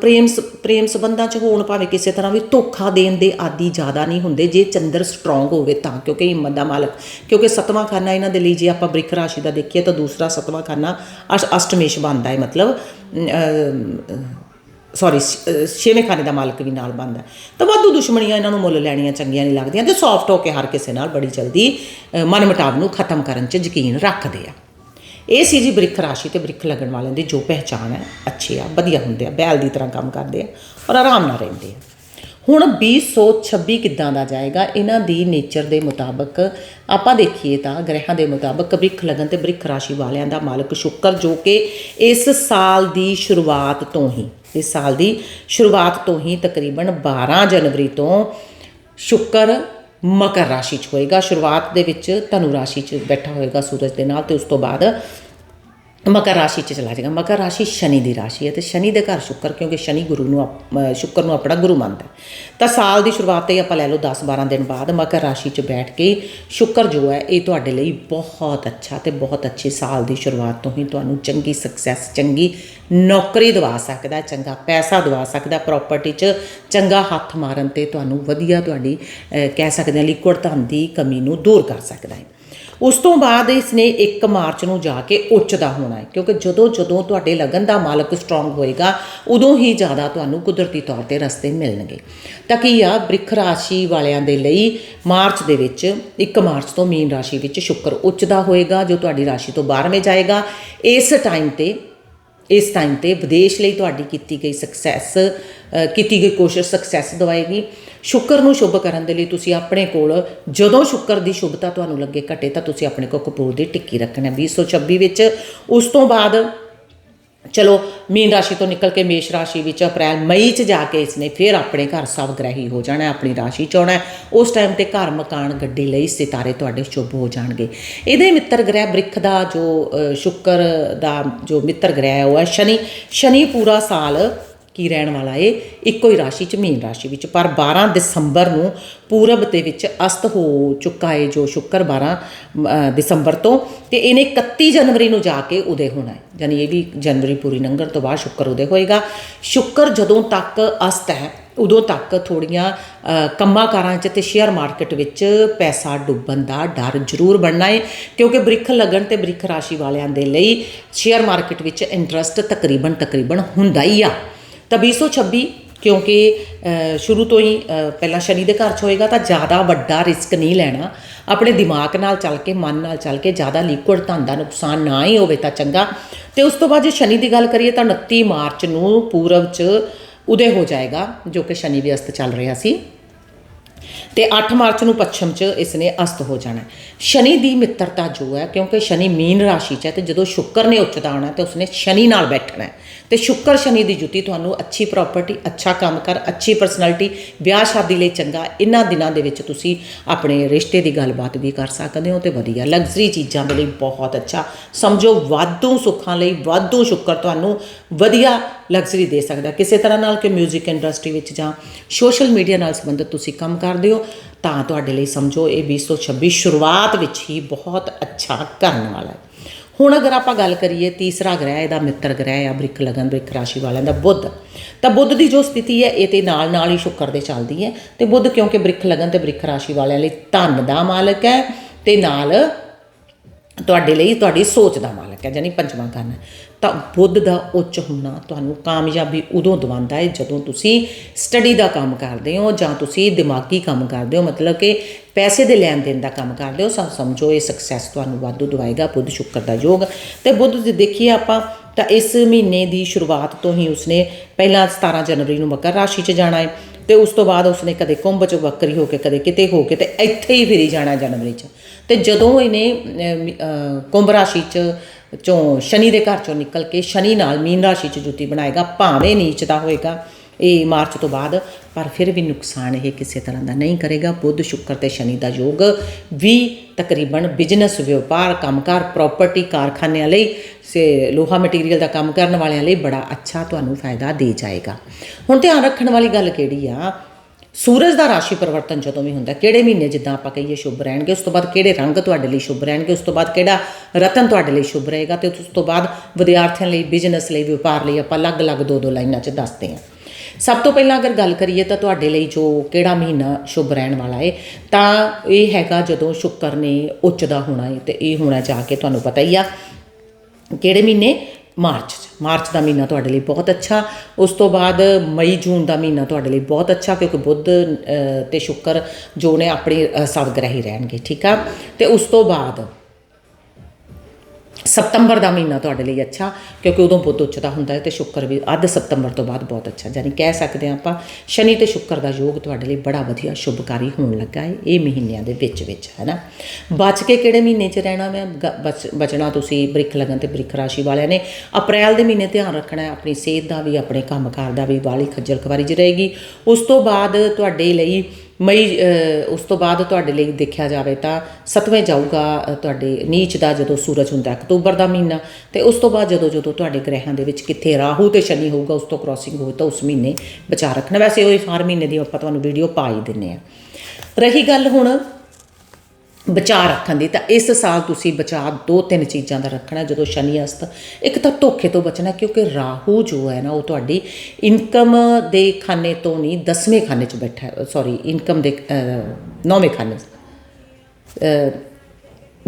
ਪ੍ਰੇਮ ਸ- ਪ੍ਰੇਮ ਸੰਬੰਧਾਂ 'ਚ ਹੋਣ ਭਾਵੇਂ ਕਿਸੇ ਤਰ੍ਹਾਂ ਵੀ ਧੋਖਾ ਦੇਣ ਦੇ ਆਦੀ ਜ਼ਿਆਦਾ ਨਹੀਂ ਹੁੰਦੇ। ਜੇ ਚੰਦਰ ਸਟਰੋਂਗ ਹੋਵੇ ਤਾਂ, ਕਿਉਂਕਿ ਹਿੰਮਤ ਦਾ ਮਾਲਕ। ਕਿਉਂਕਿ ਸਤਵਾਂ ਖਾਨਾ ਇਹਨਾਂ ਦੇ ਲਈ ਜੇ ਆਪਾਂ ਬ੍ਰਿਖ ਰਾਸ਼ੀ ਦਾ ਦੇਖੀਏ ਤਾਂ ਦੂਸਰਾ ਸਤਵਾਂ ਖਾਨਾ ਅਸ਼- ਅਸ਼ਟਮੇਸ਼ ਬਣਦਾ ਹੈ ਮਤਲਬ ਸੌਰੀ ਛੇਵੇਂ ਖਾਨੇ ਦਾ ਮਾਲਕ ਵੀ ਨਾਲ ਬਣਦਾ ਤਾਂ ਵਾਧੂ ਦੁਸ਼ਮਣੀਆਂ ਇਹਨਾਂ ਨੂੰ ਮੁੱਲ ਲੈਣੀਆਂ ਚੰਗੀਆਂ ਨਹੀਂ ਲੱਗਦੀਆਂ ਤੇ ਸੌਫਟ ਹੋ ਕੇ ਹਰ ਕਿਸੇ ਨਾਲ ਬੜੀ ਜਲਦੀ ਮਨਮਟਾਵ ਨੂੰ ਖਤਮ ਕਰਨ 'ਚ ਯਕੀਨ ਰੱਖਦੇ ਆ। ਇਹ ਸੀ ਜੀ ਬ੍ਰਿਖ ਰਾਸ਼ੀ ਤੇ ਬ੍ਰਿਖ ਲੱਗਣ ਵਾਲਿਆਂ ਦੀ ਜੋ ਪਹਿਚਾਣ ਹੈ, ਅੱਛੇ ਆ, ਵਧੀਆ ਹੁੰਦੇ ਆ ਬੈਲ ਦੀ ਤਰ੍ਹਾਂ ਕੰਮ ਕਰਦੇ ਆ ਔਰ ਆਰਾਮ ਨਾਲ ਰਹਿੰਦੇ ਆ। ਹੁਣ 2026 ਕਿੱਦਾਂ ਦਾ ਜਾਏਗਾ, ਇਹਨਾਂ ਦੀ ਨੇਚਰ ਦੇ ਮੁਤਾਬਕ ਆਪਾਂ ਦੇਖੀਏ ਤਾਂ ਗ੍ਰਹਿਾਂ ਦੇ ਮੁਤਾਬਕ ਬ੍ਰਿਖ ਲਗਨ ਤੇ ਬ੍ਰਿਖ ਰਾਸ਼ੀ ਵਾਲਿਆਂ ਦਾ ਮਾਲਕ ਸ਼ੁੱਕਰ ਜੋ ਕਿ ਇਸ ਸਾਲ ਦੀ ਸ਼ੁਰੂਆਤ ਤੋਂ ਹੀ, ਇਸ ਸਾਲ ਦੀ ਸ਼ੁਰੂਆਤ ਤੋਂ ਹੀ ਤਕਰੀਬਨ 12 ਜਨਵਰੀ ਤੋਂ ਸ਼ੁੱਕਰ ਮਕਰ ਰਾਸ਼ੀ 'ਚ ਹੋਏਗਾ। ਸ਼ੁਰੂਆਤ ਦੇ ਵਿੱਚ ਧਨੂ ਰਾਸ਼ੀ 'ਚ ਬੈਠਾ ਹੋਏਗਾ ਸੂਰਜ ਦੇ ਨਾਲ ਤੇ ਉਸ ਤੋਂ ਬਾਅਦ ਮਕਰ ਰਾਸ਼ੀ 'ਚ ਚਲਾ ਜਾਏਗਾ। ਮਕਰ ਰਾਸ਼ੀ ਸ਼ਨੀ ਦੀ ਰਾਸ਼ੀ ਹੈ ਤੇ ਸ਼ਨੀ ਦੇ ਘਰ ਸ਼ੁੱਕਰ ਕਿਉਂਕਿ ਸ਼ਨੀ ਗੁਰੂ ਨੂੰ ਆਪ- ਸ਼ੁੱਕਰ ਨੂੰ ਆਪਣਾ ਗੁਰੂ ਮੰਨਦਾ ਤਾਂ ਸਾਲ ਦੀ ਸ਼ੁਰੂਆਤ ਤੇ ਆਪਾਂ ਲੈ ਲਓ 10 12 ਦਿਨ ਬਾਅਦ ਮਕਰ ਰਾਸ਼ੀ 'ਚ ਬੈਠ ਕੇ ਸ਼ੁੱਕਰ ਜੋ ਹੈ ਇਹ ਤੁਹਾਡੇ ਲਈ ਬਹੁਤ ਅੱਛਾ ਤੇ ਬਹੁਤ ਅੱਛੇ ਸਾਲ ਦੀ ਸ਼ੁਰੂਆਤ ਤੋਂ ਹੀ ਤੁਹਾਨੂੰ ਚੰਗੀ ਸਕਸੈਸ ਚੰਗੀ ਨੌਕਰੀ ਦਵਾ ਸਕਦਾ ਚੰਗਾ ਪੈਸਾ ਦਵਾ ਸਕਦਾ ਹੈ, ਪ੍ਰਾਪਰਟੀ 'ਚ ਚੰਗਾ ਹੱਥ ਮਾਰਨ ਤੇ ਤੁਹਾਨੂੰ ਵਧੀਆ ਤੁਹਾਡੀ ਕਹਿ ਸਕਦੇ ਹਾਂ ਲਿਕੁਇਡ ਧਨ ਦੀ ਕਮੀ ਨੂੰ ਦੂਰ ਕਰ ਸਕਦਾ ਹੈ। ਉਸ ਤੋਂ ਬਾਅਦ ਇਸ ਨੇ 1 ਮਾਰਚ ਨੂੰ ਜਾ ਕੇ ਉੱਚ ਦਾ ਹੋਣਾ ਹੈ, ਕਿਉਂਕਿ ਜਦੋਂ ਜਦੋਂ ਤੁਹਾਡੇ ਲਗਨ ਦਾ ਮਾਲਕ ਸਟਰੋਂਗ ਹੋਏਗਾ, ਉਦੋਂ ਹੀ ਜ਼ਿਆਦਾ ਤੁਹਾਨੂੰ ਕੁਦਰਤੀ ਤੌਰ ਤੇ ਰਸਤੇ ਮਿਲਣਗੇ। ਤਾਂ ਕੀ ਆ, ਬ੍ਰਿਖ ਰਾਸ਼ੀ ਵਾਲਿਆਂ ਦੇ ਲਈ ਮਾਰਚ ਦੇ ਵਿੱਚ 1 ਮਾਰਚ ਤੋਂ ਮੀਨ ਰਾਸ਼ੀ ਵਿੱਚ ਸ਼ੁੱਕਰ ਉੱਚ ਦਾ ਹੋਏਗਾ, ਜੋ ਤੁਹਾਡੀ ਰਾਸ਼ੀ ਤੋਂ 12ਵੇਂ ਜਾਏਗਾ। ਇਸ ਟਾਈਮ ਤੇ, ਇਸ ਟਾਈਮ ਤੇ ਵਿਦੇਸ਼ ਲਈ ਤੁਹਾਡੀ ਕੀਤੀ ਗਈ ਸਕਸੈਸ ਕੀਤੀ ਗਈ ਕੋਸ਼ਿਸ਼ ਸਕਸੈਸ ਦਵਾਏਗੀ। ਸ਼ੁੱਕਰ ਨੂੰ ਸ਼ੁਭ ਕਰਨ ਦੇ ਲਈ ਤੁਸੀਂ ਆਪਣੇ ਕੋਲ ਜਦੋਂ ਸ਼ੁੱਕਰ ਦੀ ਸ਼ੁਭਤਾ ਤੁਹਾਨੂੰ ਲੱਗੇ ਘਟੇ ਤਾਂ ਤੁਸੀਂ ਆਪਣੇ ਕੋਲ ਕਪੂਰ ਦੀ ਟਿੱਕੀ ਰੱਖਣਾ 2026 ਵਿੱਚ ਉਸ ਤੋਂ ਬਾਅਦ ਚਲੋ ਮੀਨ ਰਾਸ਼ੀ ਤੋਂ ਨਿਕਲ ਕੇ ਮੇਸ਼ ਰਾਸ਼ੀ ਵਿੱਚ ਅਪ੍ਰੈਲ ਮਈ ਚ ਜਾ ਕੇ ਇਸਨੇ ਫਿਰ ਆਪਣੇ ਘਰ ਸਭ ਗ੍ਰਹੀ ਹੋ ਜਾਣਾ ਆਪਣੀ ਰਾਸ਼ੀ ਚ ਆਉਣਾ ਉਸ ਟਾਈਮ ਤੇ ਘਰ ਮਕਾਨ ਗੱਡੀ ਲਈ ਸਿਤਾਰੇ ਤੁਹਾਡੇ ਸ਼ੁਭ ਹੋ ਜਾਣਗੇ। ਇਹਦੇ ਮਿੱਤਰ ਗ੍ਰਹਿ ਬ੍ਰਿਖ ਦਾ ਜੋ ਅ, ਸ਼ੁੱਕਰ ਦਾ ਜੋ ਮਿੱਤਰ ਗ੍ਰਹਿ ਹੈ ਉਹ ਹੈ ਸ਼ਨੀ। ਸ਼ਨੀ ਪੂਰਾ ਸਾਲ ਕੀ ਰਹਿਣ ਵਾਲਾ ਏ? ਇੱਕੋ ਹੀ ਰਾਸ਼ੀ ਚ ਮੀਨ ਰਾਸ਼ੀ ਵਿੱਚ। ਪਰ 12 ਦਸੰਬਰ ਨੂੰ ਪੂਰਬ ਦੇ ਵਿੱਚ ਅਸਤ ਹੋ ਚੁੱਕਾ ਏ ਜੋ ਸ਼ੁੱਕਰ 12 ਦਸੰਬਰ ਤੋਂ। ਤੇ ਇਹਨੇ 31 ਜਨਵਰੀ ਨੂੰ ਜਾ ਕੇ ਉਦੇ ਹੋਣਾ ਹੈ ਯਾਨੀ ਇਹ ਵੀ ਜਨਵਰੀ ਪੂਰੀ ਲੰਘਣ ਤੋਂ ਬਾਅਦ ਸ਼ੁੱਕਰ ਉਦੇ ਹੋਏਗਾ। ਸ਼ੁੱਕਰ ਜਦੋਂ ਤੱਕ ਅਸਤ ਹੈ ਉਦੋਂ ਤੱਕ ਥੋੜੀਆਂ ਅ, ਕੰਮਾਂ ਕਾਰਾਂ 'ਚ ਤੇ ਸ਼ੇਅਰ ਮਾਰਕੀਟ ਵਿੱਚ ਪੈਸਾ ਡੁੱਬਣ ਦਾ ਡਰ ਜ਼ਰੂਰ ਬਣਨਾ ਹੈ ਕਿਉਂਕਿ ਬ੍ਰਿਖ ਲੱਗਣ ਤੇ ਬ੍ਰਿਖ ਰਾਸ਼ੀ ਵਾਲਿਆਂ ਦੇ ਲਈ ਸ਼ੇਅਰ ਮਾਰਕੀਟ ਵਿੱਚ ਇੰਟਰਸਟ ਤਕਰੀਬਨ ਤਕਰੀਬਨ ਹੁੰਦਾ ਹੀ ਆ। ਤਾਂ 2026 ਕਿਉਂਕਿ ਸ਼ੁਰੂ ਤੋਂ ਹੀ ਪਹਿਲਾਂ ਸ਼ਨੀ ਦੇ ਘਰ 'ਚ ਹੋਏਗਾ ਤਾਂ ਜ਼ਿਆਦਾ ਵੱਡਾ ਰਿਸਕ ਨਹੀਂ ਲੈਣਾ। ਆਪਣੇ ਦਿਮਾਗ ਨਾਲ ਚੱਲ ਕੇ, ਮਨ ਨਾਲ ਚੱਲ ਕੇ ਜ਼ਿਆਦਾ ਲਿਕੁਇਡ ਧਨ ਦਾ ਨੁਕਸਾਨ ਨਾ ਹੀ ਹੋਵੇ ਤਾਂ ਚੰਗਾ। ਤੇ ਉਸ ਤੋਂ ਬਾਅਦ ਜੇ ਸ਼ਨੀ ਦੀ ਗੱਲ ਕਰੀਏ ਤਾਂ 29 ਮਾਰਚ ਨੂੰ ਪੂਰਬ 'ਚ ਉਦੇ ਹੋ ਜਾਏਗਾ, ਜੋ ਕਿ ਸ਼ਨੀ ਵੀ ਅਸਤ ਚੱਲ ਰਿਹਾ ਸੀ। ਤੇ 8 ਮਾਰਚ ਨੂੰ ਪੱਛਮ 'ਚ ਇਸ ਨੇ ਅਸਤ ਹੋ ਜਾਣਾ। ਸ਼ਨੀ ਦੀ ਮਿੱਤਰਤਾ ਜੋ ਹੈ, ਕਿਉਂਕਿ ਸ਼ਨੀ ਮੀਨ ਰਾਸ਼ੀ 'ਚ ਹੈ ਤੇ ਜਦੋਂ ਸ਼ੁੱਕਰ ਨੇ ਉੱਚਦਾ ਆਉਣਾ, ਤੇ ਉਸਨੇ ਸ਼ਨੀ ਨਾਲ ਬੈਠਣਾ ਹੈ। ਤੇ ਸ਼ੁੱਕਰ ਸ਼ਨੀ ਦੀ ਜੁਤੀ ਤੁਹਾਨੂੰ ਅੱਛੀ ਪ੍ਰਾਪਰਟੀ ਅੱਛਾ ਕੰਮ ਕਰ, ਅੱਛੀ ਪਰਸਨੈਲਿਟੀ ਵਿਆਹ ਸ਼ਾਦੀ ਲਈ ਚੰਗਾ ਇਹਨਾਂ ਦਿਨਾਂ ਦੇ ਵਿੱਚ ਤੁਸੀਂ ਆਪਣੇ ਰਿਸ਼ਤੇ ਦੀ ਗੱਲਬਾਤ ਵੀ ਕਰ ਸਕਦੇ ਹੋ ਤੇ ਵਧੀਆ ਲਗਜ਼ਰੀ ਚੀਜ਼ਾਂ ਦੇ ਲਈ ਬਹੁਤ ਅੱਛਾ। ਸਮਝੋ ਵਾਧੂ ਸੁੱਖਾਂ ਲਈ ਵਾਧੂ ਸ਼ੁੱਕਰ ਤੁਹਾਨੂੰ ਵਧੀਆ ਲਗਜ਼ਰੀ ਦੇ ਸਕਦਾ। ਕਿਸੇ ਤਰ੍ਹਾਂ ਨਾਲ ਕਿ 뮤직 ਇੰਡਸਟਰੀ ਵਿੱਚ ਜਾਂ ਸੋਸ਼ਲ ਮੀਡੀਆ ਨਾਲ ਸੰਬੰਧਿਤ ਤੁਸੀਂ ਕੰਮ ਕਰਦੇ ਹੋ, ਤਾਂ ਤੁਹਾਡੇ ਲਈ ਸਮਝੋ ਇਹ 2026 ਸ਼ੁਰੂਆਤ ਵਿੱਚ ਹੀ ਬਹੁਤ ਅੱਛਾ ਕਰਨ ਵਾਲਾ ਹੈ। ਹੁਣ ਅਗਰ ਆਪਾਂ ਗੱਲ ਕਰੀਏ ਤੀਸਰਾ ਗ੍ਰਹਿ, ਇਹਦਾ ਮਿੱਤਰ ਗ੍ਰਹਿ ਆ, ਬ੍ਰਿਖ ਲਗਨ, ਬ੍ਰਿਖ ਰਾਸ਼ੀ ਵਾਲਿਆਂ ਦਾ ਬੁੱਧ। ਤਾਂ ਬੁੱਧ ਦੀ ਜੋ ਸਥਿਤੀ ਹੈ, ਇਹ ਤੇ ਨਾਲ ਨਾਲ ਹੀ ਸ਼ੁੱਕਰ ਦੇ ਚੱਲਦੀ ਹੈ। ਤੇ ਬੁੱਧ ਕਿਉਂਕਿ ਬ੍ਰਿਖ ਲਗਨ ਤੇ ਬ੍ਰਿਖ ਰਾਸ਼ੀ ਵਾਲਿਆਂ ਲਈ ਧਨ ਦਾ ਮਾਲਕ ਹੈ ਤੇ ਨਾਲ ਤੁਹਾਡੇ ਲਈ, ਤੁਹਾਡੀ ਸੋਚ ਦਾ ਮਾਲਕ ਹੈ, ਯਾਨੀ ਪੰਜਵਾਂ ਕਰਨ ਤਾਂ ਬੁੱਧ ਦਾ ਉੱਚ ਹੋਣਾ ਤੁਹਾਨੂੰ ਕਾਮਯਾਬੀ ਉਦੋਂ ਦਵਾਉਂਦਾ ਹੈ ਜਦੋਂ ਤੁਸੀਂ ਸਟੱਡੀ ਦਾ ਕੰਮ ਕਰਦੇ ਹੋ ਜਾਂ ਤੁਸੀਂ ਦਿਮਾਗੀ ਕੰਮ ਕਰਦੇ ਹੋ, ਮਤਲਬ ਕਿ ਪੈਸੇ ਦੇ ਲੈਣ ਦੇਣ ਦਾ ਕੰਮ ਕਰਦੇ ਹੋ ਸਮ- ਸਮਝੋ ਇਹ ਸਕਸੈਸ ਤੁਹਾਨੂੰ ਵਾਧੂ ਦਵਾਏਗਾ, ਬੁੱਧ ਸ਼ੁੱਕਰ ਦਾ ਯੋਗ। ਤੇ ਬੁੱਧ ਜੇ ਦੇਖੀਏ ਆਪਾਂ ਤਾਂ ਇਸ ਮਹੀਨੇ ਦੀ ਸ਼ੁਰੂਆਤ ਤੋਂ ਹੀ ਉਸਨੇ ਪਹਿਲਾਂ 17 ਜਨਵਰੀ ਨੂੰ ਮਕਰ ਰਾਸ਼ੀ 'ਚ ਜਾਣਾ ਹੈ ਤੇ ਉਸ ਤੋਂ ਬਾਅਦ ਉਸਨੇ ਕਦੇ ਕੁੰਭ 'ਚ ਬੱਕਰੀ ਹੋ ਕੇ, ਕਦੇ ਕਿਤੇ ਹੋ ਕੇ ਤੇ ਇੱਥੇ ਹੀ ਫਿਰੀ ਜਾਣਾ ਜਨਵਰੀ 'ਚ। ਤੇ ਜਦੋਂ ਇਹਨੇ ਕੁੰਭ ਰਾਸ਼ੀ 'ਚ ਚੋਂ ਸ਼ਨੀ ਦੇ ਘਰ ਚੋਂ ਨਿਕਲ ਕੇ ਸ਼ਨੀ ਨਾਲ ਮੀਨ ਰਾਸ਼ੀ 'ਚ ਜੁਤੀ ਬਣਾਏਗਾ, ਭਾਵੇਂ ਨੀਚ ਦਾ ਹੋਏਗਾ। ਇਹ ਮਾਰਚ ਤੋਂ ਬਾਅਦ, ਪਰ ਫਿਰ ਵੀ ਨੁਕਸਾਨ ਇਹ ਕਿਸੇ ਤਰ੍ਹਾਂ ਦਾ ਨਹੀਂ ਕਰੇਗਾ। ਬੁੱਧ, ਸ਼ੁੱਕਰ ਤੇ ਸ਼ਨੀ ਦਾ ਯੋਗ ਵੀ ਤਕਰੀਬਨ ਬਿਜ਼ਨਸ ਵਪਾਰ, ਕੰਮਕਾਰ ਪ੍ਰਾਪਰਟੀ ਕਾਰਖਾਨਿਆਂ ਲਈ, ਸੇ ਲੋਹਾ ਮਟੀਰੀਅਲ ਦਾ ਕੰਮ ਕਰਨ ਵਾਲਿਆਂ ਲਈ ਬੜਾ ਅੱਛਾ ਤੁਹਾਨੂੰ ਫਾਇਦਾ ਦੇ ਜਾਏਗਾ। ਹੁਣ ਧਿਆਨ ਰੱਖਣ ਵਾਲੀ ਗੱਲ ਕਿਹੜੀ ਆ? ਸੂਰਜ ਦਾ ਰਾਸ਼ੀ ਪਰਿਵਰਤਨ ਜਦੋਂ ਵੀ ਹੁੰਦਾ, ਕਿਹੜੇ ਮਹੀਨੇ ਜਿੱਦਾਂ ਆਪਾਂ ਕਹੀਏ ਸ਼ੁਭ ਰਹਿਣਗੇ, ਉਸ ਤੋਂ ਬਾਅਦ ਕਿਹੜੇ ਰੰਗ ਤੁਹਾਡੇ ਲਈ ਸ਼ੁਭ ਰਹਿਣਗੇ, ਉਸ ਤੋਂ ਬਾਅਦ ਕਿਹੜਾ ਰਤਨ ਤੁਹਾਡੇ ਲਈ ਸ਼ੁਭ ਰਹੇਗਾ ਤੇ ਉਸ ਤੋਂ ਬਾਅਦ ਵਿਦਿਆਰਥੀਆਂ ਲਈ ਬਿਜ਼ਨਸ ਲਈ, ਵਪਾਰ ਲਈ ਆਪਾਂ ਅਲੱਗ-ਅਲੱਗ ਦੋ ਦੋ ਲਾਈਨਾਂ 'ਚ ਦੱਸਦੇ ਹਾਂ। ਸਭ ਤੋਂ ਪਹਿਲਾਂ ਅਗਰ ਗੱਲ ਕਰੀਏ ਤਾਂ ਤੁਹਾਡੇ ਲਈ ਜੋ ਕਿਹੜਾ ਮਹੀਨਾ ਸ਼ੁਭ ਰਹਿਣ ਵਾਲਾ ਹੈ ਤਾਂ ਇਹ ਹੈਗਾ ਜਦੋਂ ਸ਼ੁੱਕਰ ਨੇ ਉੱਚ ਦਾ ਹੋਣਾ ਏ ਤੇ ਇਹ ਹੋਣਾ ਜਾ ਕੇ ਤੁਹਾਨੂੰ ਪਤਾ ਹੀ ਆ ਕਿਹੜੇ ਮਹੀਨੇ? ਮਾਰਚ ਮਾਰਚ ਦਾ ਮਹੀਨਾ ਤੁਹਾਡੇ ਲਈ ਬਹੁਤ ਅੱਛਾ। ਉਸ ਤੋਂ ਬਾਅਦ ਮਈ ਜੂਨ ਦਾ ਮਹੀਨਾ ਤੁਹਾਡੇ ਲਈ ਬਹੁਤ ਅੱਛਾ ਕਿਉਂਕਿ ਬੁੱਧ ਅ, ਤੇ ਸ਼ੁੱਕਰ ਜੋ ਨੇ ਆਪਣੇ ਅ, ਰਹਿਣਗੇ ਠੀਕ ਆ? ਤੇ ਉਸ ਤੋਂ ਬਾਅਦ ਸਤੰਬਰ ਦਾ ਮਹੀਨਾ ਤੁਹਾਡੇ ਲਈ ਅੱਛਾ, ਕਿਉਂਕਿ ਉਦੋਂ ਬੁੱਧ ਉੱਚਦਾ ਹੁੰਦਾ ਹੈ ਤੇ ਸ਼ੁੱਕਰ ਵੀ ਅੱਧ ਸਤੰਬਰ ਤੋਂ ਬਾਅਦ ਬਹੁਤ ਅੱਛਾ। ਯਾਨੀ ਕਹਿ ਸਕਦੇ ਹਾਂ ਆਪਾਂ, ਸ਼ਨੀ ਤੇ ਸ਼ੁੱਕਰ ਦਾ ਯੋਗ ਤੁਹਾਡੇ ਲਈ ਬੜਾ ਵਧੀਆ, ਸ਼ੁਭਕਾਰੀ ਹੋਣ ਲੱਗਾ ਹੈ, ਇਹ ਮਹੀਨਿਆਂ ਦੇ ਵਿੱਚ ਵਿੱਚ, ਹੈ ਨਾ? ਬਚ ਕੇ ਕਿਹੜੇ ਮਹੀਨੇ 'ਚ ਰਹਿਣਾ ਮੈਂ? ਗ- ਬਚ- ਬਚਣਾ ਤੁਸੀਂ ਬ੍ਰਿਖ ਲਗਨ ਤੇ ਬ੍ਰਿਖ ਰਾਸ਼ੀ ਵਾਲਿਆਂ ਨੇ। ਅਪ੍ਰੈਲ ਦੇ ਮਹੀਨੇ ਧਿਆਨ ਰੱਖਣਾ ਹੈ, ਆਪਣੀ ਸਿਹਤ ਦਾ ਵੀ, ਆਪਣੇ ਕੰਮਕਾਰ ਦਾ ਵੀ, ਵਾਲੀ ਖੱਜਲ ਖਵਾਰੀ 'ਚ ਰਹੇਗੀ। ਉਸ ਤੋਂ ਬਾਅਦ ਤੁਹਾਡੇ ਲਈ ਮਈ ਉਸ ਤੋਂ ਬਾਅਦ ਤੁਹਾਡੇ ਲਈ ਦੇਖਿਆ ਜਾਵੇ ਤਾਂ ਸਤਵੇਂ ਜਾਊਗਾ ਤੁਹਾਡੇ ਨੀਚ ਦਾ ਜਦੋਂ ਸੂਰਜ ਹੁੰਦਾ, ਅਕਤੂਬਰ ਦਾ ਮਹੀਨਾ। ਤੇ ਉਸ ਤੋਂ ਬਾਅਦ ਜਦੋਂ ਜਦੋਂ ਤੁਹਾਡੇ ਗ੍ਰਹਿਾਂ ਦੇ ਵਿੱਚ ਕਿੱਥੇ ਰਾਹੂ ਤੇ ਸ਼ਨੀ ਹੋਊਗਾ, ਉਸ ਤੋਂ ਕ੍ਰਾਸਿੰਗ ਹੋਵੇ ਤਾਂ ਉਸ ਮਹੀਨੇ ਬਚਾ ਰੱਖਣਾ। ਵੈਸੇ ਉਹ ਹਰ ਮਹੀਨੇ ਦੀ ਆਪਾਂ ਤੁਹਾਨੂੰ ਵੀਡੀਓ ਪਾ ਹੀ ਦਿੰਨੇ ਆ ਰਹੀ ਗੱਲ ਹੁਣ ਬਚਾ ਰੱਖਣ ਦੀ ਤਾਂ ਇਸ ਸਾਲ ਤੁਸੀਂ ਬਚਾ ਦੋ ਤਿੰਨ ਚੀਜ਼ਾਂ ਦਾ ਰੱਖਣਾ ਜਦੋਂ ਸ਼ਨੀ ਅਸਤ ਇੱਕ ਤਾਂ ਧੋਖੇ ਤੋਂ ਬਚਣਾ ਕਿਉਂਕਿ ਰਾਹੂ ਜੋ ਹੈ ਨਾ ਉਹ ਤੁਹਾਡੀ ਇਨਕਮ ਦੇ ਖਾਨੇ ਤੋਂ ਨਹੀਂ ਦਸਵੇਂ ਖਾਨੇ 'ਚ ਬੈਠਾ ਸੌਰੀ ਇਨਕਮ ਦੇ ਅਹ, ਨੌਵੇਂ ਖਾਨੇ 'ਚ। ਅਹ,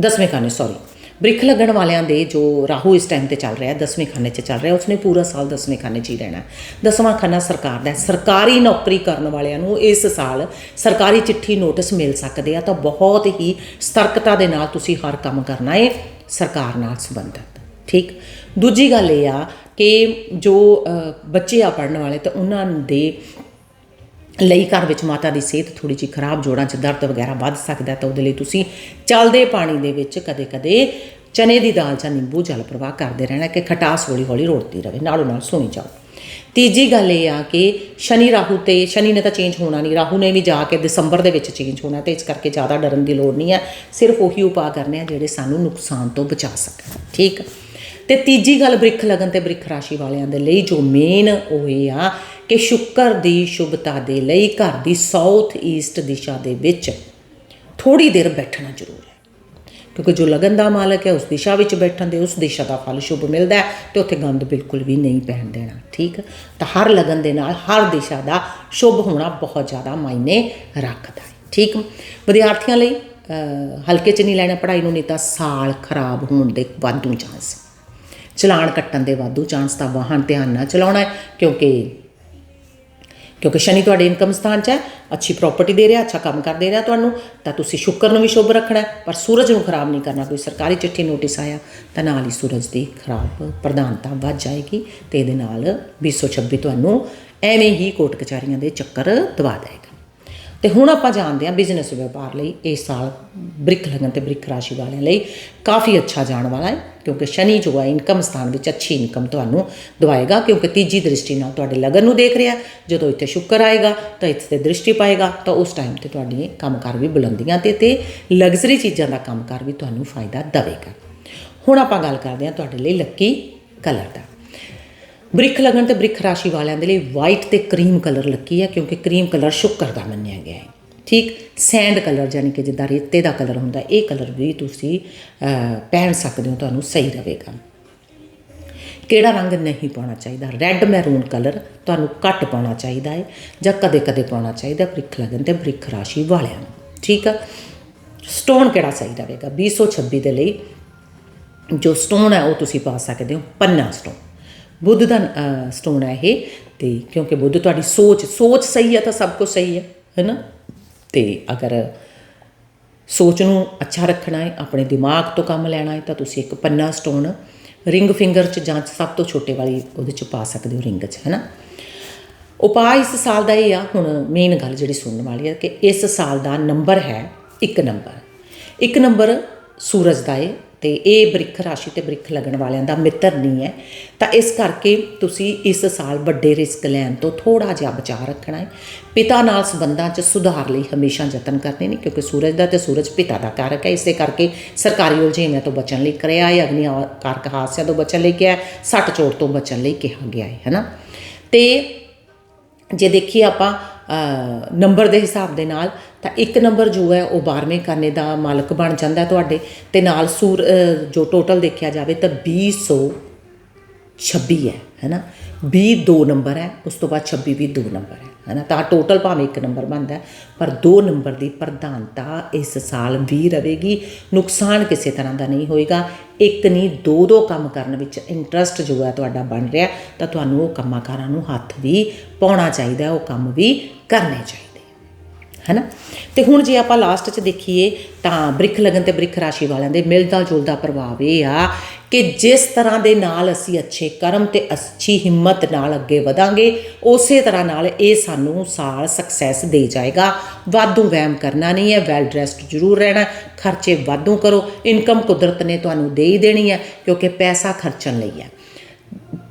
ਦਸਵੇਂ ਖਾਨੇ ਸੌਰੀ ਬ੍ਰਿਖ ਲੱਗਣ ਵਾਲਿਆਂ ਦੇ ਜੋ ਰਾਹੂ ਇਸ ਟਾਈਮ ਤੇ ਚੱਲ ਰਿਹਾ, ਦਸਵੇਂ ਖਾਨੇ 'ਚ ਚੱਲ ਰਿਹਾ, ਉਸਨੇ ਪੂਰਾ ਸਾਲ ਦਸਵੇਂ ਖਾਨੇ 'ਚ ਹੀ ਰਹਿਣਾ। ਦਸਵਾਂ ਖਾਨਾ ਸਰਕਾਰ ਦਾ ਸਰਕਾਰੀ ਨੌਕਰੀ ਕਰਨ ਵਾਲਿਆਂ ਨੂੰ ਇਸ ਸਾਲ ਸਰਕਾਰੀ ਚਿੱਠੀ ਨੋਟਿਸ ਮਿਲ ਸਕਦੇ ਆ ਤਾਂ ਬਹੁਤ ਹੀ ਸਤਰਕਤਾ ਦੇ ਨਾਲ ਤੁਸੀਂ ਹਰ ਕੰਮ ਕਰਨਾ ਹੈ ਸਰਕਾਰ ਨਾਲ ਸੰਬੰਧਿਤ। ਠੀਕ? ਦੂਜੀ ਗੱਲ ਇਹ ਆ ਕਿ ਜੋ ਬੱਚੇ ਆ ਪੜਨ ਵਾਲੇ ਤਾਂ ਉਹਨਾਂ ਦੇ ਲਈ ਘਰ ਵਿੱਚ ਮਾਤਾ ਦੀ ਸਿਹਤ ਥੋੜੀ ਜਿਹੀ ਖਰਾਬ, ਜੋੜਾਂ 'ਚ ਦਰਦ ਵਗੈਰਾ ਵੱਧ ਸਕਦਾ ਤਾਂ ਉਹਦੇ ਲਈ ਤੁਸੀਂ ਚੱਲਦੇ ਪਾਣੀ ਦੇ ਵਿੱਚ ਕਦੇ-ਕਦੇ ਚਨੇ ਦੀ ਦਾਲ ਜਾਂ ਨਿੰਬੂ ਜਲ ਪ੍ਰਵਾਹ ਕਰਦੇ ਰਹਿਣਾ ਕਿ ਖਟਾਸ ਹੌਲੀ-ਹੌਲੀ ਰੋੜਦੀ ਰਹੇ, ਨਾਲੋਂ ਨਾਲ ਸੋਈ ਜਾਓ। ਤੀਜੀ ਗੱਲ ਇਹ ਆ ਕਿ ਸ਼ਨੀ ਰਾਹੂ ਤੇ, ਸ਼ਨੀ ਨੇ ਤਾਂ ਚੇਂਜ ਹੋਣਾ ਨਹੀਂ, ਰਾਹੂ ਨੇ ਵੀ ਜਾ ਕੇ ਦਸੰਬਰ ਦੇ ਵਿੱਚ ਚੇਂਜ ਹੋਣਾ ਤੇ ਇਸ ਕਰਕੇ ਜ਼ਿਆਦਾ ਡਰਨ ਦੀ ਲੋੜ ਨਹੀਂ ਹੈ, ਸਿਰਫ ਉਹੀ ਉਪਾਅ ਕਰਨੇ ਆ ਜਿਹੜੇ ਸਾਨੂੰ ਨੁਕਸਾਨ ਤੋਂ ਬਚਾ ਸਕਣ, ਠੀਕ? ਤੇ ਤੀਜੀ ਗੱਲ ਬ੍ਰਿਖ ਲਗਨ ਤੇ ਬ੍ਰਿਖ ਰਾਸ਼ੀ ਵਾਲਿਆਂ ਦੇ ਲਈ ਜੋ ਮੇਨ ਉਹ ਇਹ ਆ ਕਿ ਸ਼ੁੱਕਰ ਦੀ ਸ਼ੁਭਤਾ ਦੇ ਲਈ ਘਰ ਦੀ ਸਾਊਥ ਈਸਟ ਦਿਸ਼ਾ ਦੇ ਵਿੱਚ ਥੋੜੀ ਦੇਰ ਬੈਠਣਾ ਜ਼ਰੂਰ ਹੈ। ਕਿਉਂਕਿ ਜੋ ਲਗਨ ਦਾ ਮਾਲਕ ਹੈ, ਉਸ ਦਿਸ਼ਾ ਵਿੱਚ ਬੈਠਣ ਦੇ, ਉਸ ਦਿਸ਼ਾ ਦਾ ਫਲ ਸ਼ੁਭ ਮਿਲਦਾ ਹੈ ਤੇ ਉੱਥੇ ਗੰਦ ਬਿਲਕੁਲ ਵੀ ਨਹੀਂ ਪੈਣ ਦੇਣਾ, ਠੀਕ? ਤਾਂ ਹਰ ਲਗਨ ਦੇ ਨਾਲ, ਹਰ ਦਿਸ਼ਾ ਦਾ ਸ਼ੁਭ ਹੋਣਾ ਬਹੁਤ ਜ਼ਿਆਦਾ ਮਾਇਨੇ ਰੱਖਦਾ ਹੈ, ਠੀਕ? ਵਿਦਿਆਰਥੀਆਂ ਲਈ ਹਲਕੇ ਚ ਨਹੀਂ ਲੈਣਾ ਪੜ੍ਹਾਈ ਨੂੰ, ਨਹੀਂ ਤਾਂ ਸਾਲ ਖਰਾਬ ਹੋਣ ਦੇ ਵਾਧੂ ਚਾਂਸ। ਚਲਾਨ ਕੱਟਣ ਦੇ ਵਾਧੂ ਚਾਂਸ ਤਾਂ ਵਾਹਨ ਧਿਆਨ ਨਾਲ ਚਲਾਉਣਾ ਕਿਉਂਕਿ ਕਿਉਂਕਿ ਸ਼ਨੀ ਤੁਹਾਡੇ ਇਨਕਮ ਸਥਾਨ 'ਚ ਹੈ, ਅੱਛੀ ਪ੍ਰਾਪਰਟੀ ਦੇ ਰਿਹਾ, ਅੱਛਾ ਕੰਮ ਕਰ ਦੇ ਰਿਹਾ ਤੁਹਾਨੂੰ, ਤਾਂ ਤੁਸੀਂ ਸ਼ੁੱਕਰ ਨੂੰ ਵੀ ਸ਼ੁਭ ਰੱਖਣਾ ਪਰ ਸੂਰਜ ਨੂੰ ਖਰਾਬ ਨਹੀਂ ਕਰਨਾ, ਕੋਈ ਸਰਕਾਰੀ ਚਿੱਠੀ ਨੋਟਿਸ ਆਇਆ, ਤਾਂ ਨਾਲ ਹੀ ਸੂਰਜ ਦੀ ਖਰਾਬ ਪ੍ਰਧਾਨਤਾ ਵੱਧ ਜਾਏਗੀ ਤੇ ਇਹਦੇ ਨਾਲ 226 ਤੁਹਾਨੂੰ ਐਵੇਂ ਹੀ ਕੋਰਟ ਕਚਹਿਰੀਆਂ ਦੇ ਚੱਕਰ ਦਵਾ ਦੇਗਾ। ਤੇ ਹੁਣ ਆਪਾਂ ਜਾਣਦੇ ਹਾਂ ਬਿਜ਼ਨਸ ਵਪਾਰ ਲਈ ਇਸ ਸਾਲ ਬ੍ਰਿਕ ਲਗਨ ਤੇ ਬ੍ਰਿਕ ਰਾਸ਼ੀ ਵਾਲਿਆਂ ਲਈ ਕਾਫੀ ਅੱਛਾ ਜਾਣ ਵਾਲਾ ਹੈ, ਕਿਉਂਕਿ ਸ਼ਨੀ ਜੋ ਹੈ ਇਨਕਮ ਸਥਾਨ ਵਿੱਚ ਅੱਛੀ ਇਨਕਮ ਤੁਹਾਨੂੰ ਦਵਾਏਗਾ, ਕਿਉਂਕਿ ਤੀਜੀ ਦ੍ਰਿਸ਼ਟੀ ਨਾਲ ਤੁਹਾਡੇ ਲਗਨ ਨੂੰ ਦੇਖ ਰਿਹਾ ਜਦੋਂ ਇੱਥੇ ਸ਼ੁੱਕਰ ਆਏਗਾ ਤਾਂ ਇੱਥੇ ਤੇ ਦ੍ਰਿਸ਼ਟੀ ਪਾਏਗਾ, ਤਾਂ ਉਸ ਟਾਈਮ ਤੇ ਤੁਹਾਡੀ ਕੰਮਕਾਰ ਵੀ ਬੁਲੰਦੀਆਂ ਤੇ ਤੇ ਲਗਜ਼ਰੀ ਚੀਜ਼ਾਂ ਦਾ ਕੰਮਕਾਰ ਵੀ ਤੁਹਾਨੂੰ ਫਾਇਦਾ ਦੇਵੇਗਾ। ਹੁਣ ਆਪਾਂ ਗੱਲ ਕਰਦੇ ਹਾਂ ਤੁਹਾਡੇ ਲਈ ਲੱਕੀ ਕਲਰ ਦਾ। ਬ੍ਰਿਖ ਲਗਨ ਤੇ ਬ੍ਰਿਖ ਰਾਸ਼ੀ ਵਾਲਿਆਂ ਦੇ ਲਈ ਵਾਈਟ ਤੇ ਕਰੀਮ ਕਲਰ ਲੱਕੀ ਹੈ ਕਿਉਂਕਿ ਕਰੀਮ ਕਲਰ ਸ਼ੁੱਕਰ ਦਾ ਮੰਨਿਆ ਗਿਆ ਹੈ। ਠੀਕ? ਸੈਂਡ ਕਲਰ ਯਾਨੀ ਕਿ ਜਿੱਦਾਂ ਰੇਤੇ ਦਾ ਕਲਰ ਹੁੰਦਾ, ਇਹ ਕਲਰ ਵੀ ਤੁਸੀਂ ਪਹਿਨ ਸਕਦੇ ਹੋ, ਤੁਹਾਨੂੰ ਸਹੀ ਰਹੇਗਾ। ਕਿਹੜਾ ਰੰਗ ਨਹੀਂ ਪਾਉਣਾ ਚਾਹੀਦਾ? ਰੈੱਡ ਮੈਰੂਨ ਕਲਰ ਤੁਹਾਨੂੰ ਘੱਟ ਪਾਉਣਾ ਚਾਹੀਦਾ ਹੈ ਜਾਂ ਕਦੇ-ਕਦੇ ਪਾਉਣਾ ਚਾਹੀਦਾ ਬ੍ਰਿਖ ਲਗਨ ਤੇ ਬ੍ਰਿਖ ਰਾਸ਼ੀ ਵਾਲਿਆਂ ਨੂੰ। ਠੀਕ ਆ? ਸਟੋਨ ਕਿਹੜਾ ਸਹੀ ਰਹੇਗਾ? 226 ਦੇ ਲਈ ਜੋ ਸਟੋਨ ਹੈ ਉਹ ਤੁਸੀਂ ਪਾ ਸਕਦੇ ਹੋ, ਪੰਨਾ ਸਟੋਨ ਬੁੱਧ ਦਾ ਸਟੋਨ ਹੈ ਇਹ। ਤੇ ਕਿਉਂਕਿ ਬੁੱਧ ਤੁਹਾਡੀ ਸੋਚ ਸੋਚ ਸਹੀ ਹੈ ਤਾਂ ਸਭ ਕੁਝ ਸਹੀ ਹੈ, ਹੈਨਾ? ਤੇ ਅਗਰ ਸੋਚ ਨੂੰ ਅੱਛਾ ਰੱਖਣਾ ਹੈ, ਆਪਣੇ ਦਿਮਾਗ ਤੋਂ ਕੰਮ ਲੈਣਾ ਹੈ, ਤਾਂ ਤੁਸੀਂ ਇੱਕ ਪੰਨਾ ਸਟੋਨ ਰਿੰਗ ਫਿੰਗਰ ਚ ਜਾਂ ਸਭ ਤੋਂ ਛੋਟੇ ਵਾਲੀ ਉਹਦੇ ਚ ਪਾ ਸਕਦੇ ਹੋ ਰਿੰਗ ਚ, ਹੈਨਾ? ਉਪਾਅ ਇਸ ਸਾਲ ਦਾ ਇਹ ਆ, ਹੁਣ ਮੇਨ ਗੱਲ ਜਿਹੜੀ ਸੁਣਨ ਵਾਲੀ ਹੈ ਕਿ ਇਸ ਸਾਲ ਦਾ ਨੰਬਰ ਹੈ ਇੱਕ ਨੰਬਰ। ਇੱਕ ਨੰਬਰ ਸੂਰਜ ਦਾ ਹੈ ਤੇ ਇਹ ਬ੍ਰਿਖ ਰਾਸ਼ੀ ਤੇ ਬ੍ਰਿਖ ਲੱਗਣ ਵਾਲਿਆਂ ਦਾ ਮਿੱਤਰ ਨਹੀਂ ਹੈ, ਤਾਂ ਇਸ ਕਰਕੇ ਤੁਸੀਂ ਇਸ ਸਾਲ ਵੱਡੇ ਰਿਸਕ ਲੈਣ ਤੋਂ ਥੋੜਾ ਜਿਹਾ ਬਚਾਅ ਰੱਖਣਾ ਹੈ। ਪਿਤਾ ਨਾਲ ਸੰਬੰਧਾਂ 'ਚ ਸੁਧਾਰ ਲਈ ਹਮੇਸ਼ਾ ਯਤਨ ਕਰਨੇ ਨੇ, ਕਿਉਂਕਿ ਸੂਰਜ ਦਾ ਤੇ ਸੂਰਜ ਪਿਤਾ ਦਾ ਕਾਰਕ ਹੈ, ਇਸੇ ਕਰਕੇ ਸਰਕਾਰੀ ਉਲਝੇਵਿਆਂ ਤੋਂ ਬਚਣ ਲਈ ਕਰਿਆ ਹੈ ਅਗਨੀ ਕਾਰਕ ਹਾਦਸਿਆਂ ਤੋਂ ਬਚਣ ਲਈ ਕਿਹਾ ਸੱਟ ਚੋਟ ਤੋਂ ਬਚਣ ਲਈ ਕਿਹਾ ਗਿਆ ਹੈ, ਹੈਨਾ? ਤੇ ਜੇ ਦੇਖੀਏ ਆਪਾਂ ਨੰਬਰ ਦੇ ਹਿਸਾਬ ਦੇ ਨਾਲ ਤਾਂ ਇੱਕ ਨੰਬਰ ਜੋ ਹੈ ਉਹ 12ਵੇਂ ਖਾਨੇ ਦਾ ਮਾਲਕ ਬਣ ਜਾਂਦਾ ਤੁਹਾਡੇ ਤੇ ਨਾਲ ਸੂਰ ਜੋ ਟੋਟਲ ਦੇਖਿਆ ਜਾਵੇ ਤਾਂ 200 26 ਹੈ, ਹੈਨਾ? 20 ਦੋ ਨੰਬਰ ਹੈ, ਉਸ ਤੋਂ ਬਾਅਦ 26 ਵੀ ਦੋ ਨੰਬਰ ਹੈ, ਹੈਨਾ? ਤਾਂ ਟੋਟਲ ਭਾਵੇਂ ਇੱਕ ਨੰਬਰ ਬਣਦਾ ਪਰ ਦੋ ਨੰਬਰ ਦੀ ਪ੍ਰਧਾਨਤਾ ਇਸ ਸਾਲ ਵੀ ਰਹੇਗੀ ਨੁਕਸਾਨ ਕਿਸੇ ਤਰ੍ਹਾਂ ਦਾ ਨਹੀਂ ਹੋਏਗਾ। ਇੱਕ ਨਹੀਂ ਦੋ ਦੋ ਕੰਮ ਕਰਨ ਵਿੱਚ ਇੰਟਰਸਟ ਜੋ ਹੈ ਤੁਹਾਡਾ ਬਣ ਰਿਹਾ ਤਾਂ ਤੁਹਾਨੂੰ ਉਹ ਕੰਮਾਂ ਕਾਰਾਂ ਨੂੰ ਹੱਥ ਵੀ ਪਾਉਣਾ ਚਾਹੀਦਾ ਉਹ ਕੰਮ ਵੀ ਕਰਨੇ ਚਾਹੀਦੇ ਹੈਨਾ? ਤੇ ਹੁਣ ਜੇ ਆਪਾਂ ਲਾਸਟ 'ਚ ਦੇਖੀਏ ਤਾਂ ਬ੍ਰਿਖ ਲਗਨ ਤੇ ਬ੍ਰਿਖ ਰਾਸ਼ੀ ਵਾਲਿਆਂ ਦੇ ਮਿਲਦਾ ਜੁਲਦਾ ਪ੍ਰਭਾਵ ਇਹ ਆ ਕਿ ਜਿਸ ਤਰ੍ਹਾਂ ਦੇ ਨਾਲ ਅਸੀਂ ਅੱਛੇ ਕਰਮ ਤੇ ਅੱਛੀ ਹਿੰਮਤ ਨਾਲ ਅੱਗੇ ਵਧਾਂਗੇ, ਉਸੇ ਤਰ੍ਹਾਂ ਨਾਲ ਇਹ ਸਾਨੂੰ ਸਾਲ ਸਕਸੈਸ ਦੇ ਜਾਏਗਾ। ਵਾਧੂ ਵਹਿਮ ਕਰਨਾ ਨਹੀਂ ਹੈ ਵੈਲ ਡਰੈਸਡ ਜ਼ਰੂਰ ਰਹਿਣਾ ਖਰਚੇ ਵਾਧੂ ਕਰੋ ਇਨਕਮ ਕੁਦਰਤ ਨੇ ਤੁਹਾਨੂੰ ਦੇ ਹੀ ਦੇਣੀ ਹੈ ਕਿਉਂਕਿ ਪੈਸਾ ਖਰਚਣ ਲਈ ਹੈ।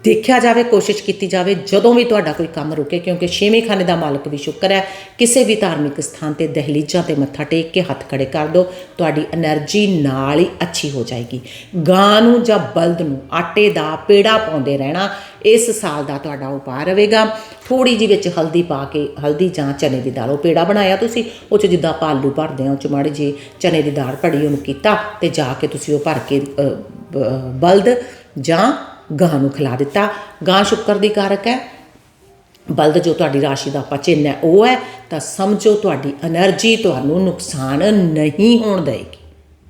ਦੇਖਿਆ ਜਾਵੇ, ਕੋਸ਼ਿਸ਼ ਕੀਤੀ ਜਾਵੇ, ਜਦੋਂ ਵੀ ਤੁਹਾਡਾ ਕੋਈ ਕੰਮ ਰੁਕੇ, ਕਿਉਂਕਿ ਛੇਵੇਂ ਖਾਨੇ ਦਾ ਮਾਲਕ ਵੀ ਸ਼ੁਕਰ ਹੈ, ਕਿਸੇ ਵੀ ਧਾਰਮਿਕ ਸਥਾਨ ਤੇ ਦਹਲੀਜਾਂ ਤੇ ਮੱਥਾ ਟੇਕ ਕੇ ਹੱਥ ਖੜੇ ਕਰ ਦਿਓ ਤੁਹਾਡੀ એનર્ਜੀ ਨਾਲ ਹੀ ਅੱਛੀ ਹੋ ਜਾਏਗੀ। ਗਾਂ ਨੂੰ ਜਾਂ ਬਲਦ ਨੂੰ, ਆਟੇ ਦਾ ਪੇੜਾ ਪਾਉਂਦੇ ਰਹਿਣਾ, ਇਸ ਸਾਲ ਦਾ ਤੁਹਾਡਾ ਉਪਾਅ ਰਹੇਗਾ। ਥੋੜੀ ਜਿਹੀ ਵਿੱਚ ਹਲਦੀ ਪਾ ਕੇ, ਹਲਦੀ ਜਾਂ ਚਨੇ ਦੀ ਦਾਲ, ਉਹ ਪੇੜਾ ਬਣਾਇਆ ਤੁਸੀਂ, ਉਹ ਚ ਜਿੱਦਾਂ ਆਲੂ ਭਰਦੇ ਹਾਂ ਉਹ ਚ ਮਾੜੀ ਜੀ ਚਨੇ ਦੀ ਦਾਲ ਭੜੀ ਉਹਨੂੰ ਕੀਤਾ ਤੇ ਜਾ ਕੇ ਤੁਸੀਂ ਉਹ ਭਰ ਕੇ ਬਲਦ ਜਾਂ ਗਾਂ ਨੂੰ ਖਿਲਾ ਦਿੱਤਾ। ਗਾਂ ਸ਼ੁਕਰ ਦੀ ਕਾਰਕ ਹੈ। ਬਲਦ ਜੋ ਤੁਹਾਡੀ ਰਾਸ਼ੀ ਦਾ ਪਚਿੰਨ ਹੈ, ਉਹ ਹੈ। ਤਾਂ ਸਮਝੋ ਤੁਹਾਡੀ એનર્ਜੀ ਤੁਹਾਨੂੰ ਨੁਕਸਾਨ ਨਹੀਂ ਹੋਣ ਦੇਗੀ